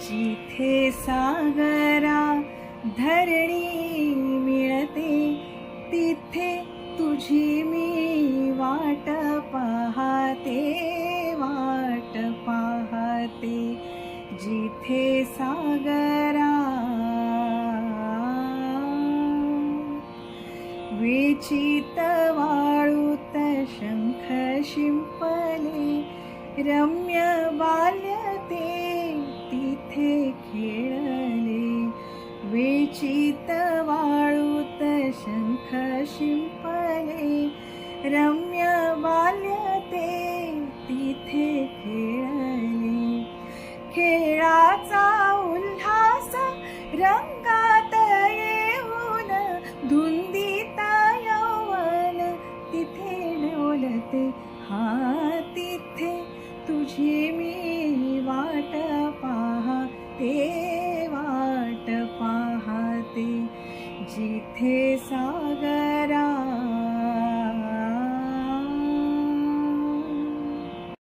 जिथे सागरा धरणी मिळते तिथे तुझी मी वाट पाहते वाट पाहते. जिथे सागरा विचित वाळूत शंख शिंपले रम्य बाल्य तिथे खेळले. विचित वाळूत शंख शिंपले. रम्य बाल्य ते तिथे खेळले. खेळाचा उल्हास रंगात येऊन धुंदीत यवन तिथे डोलते हाती. जिथे सागरा